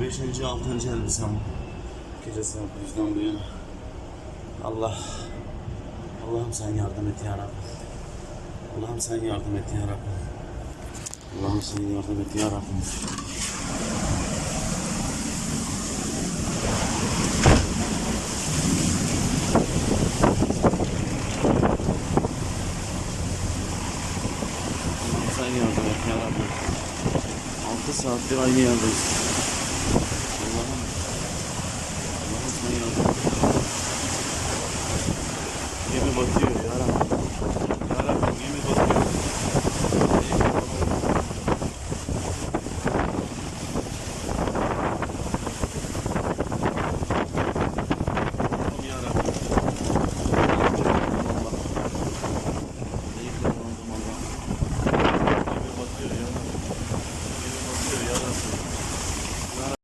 Beşinci, altıncı elbisem. Gecesi bu yana. Allah. Allah'ım sen yardım et ya Rabbim. Allah'ım sen yardım et ya Rabbim. Allah'ım sen yardım et ya. Allah'ım sen yardım et ya Rabbim. 6 saattir aynı yerdeyiz. batıyor ya Rabbim. Ya Rabbim gemi batıyor. Thank you.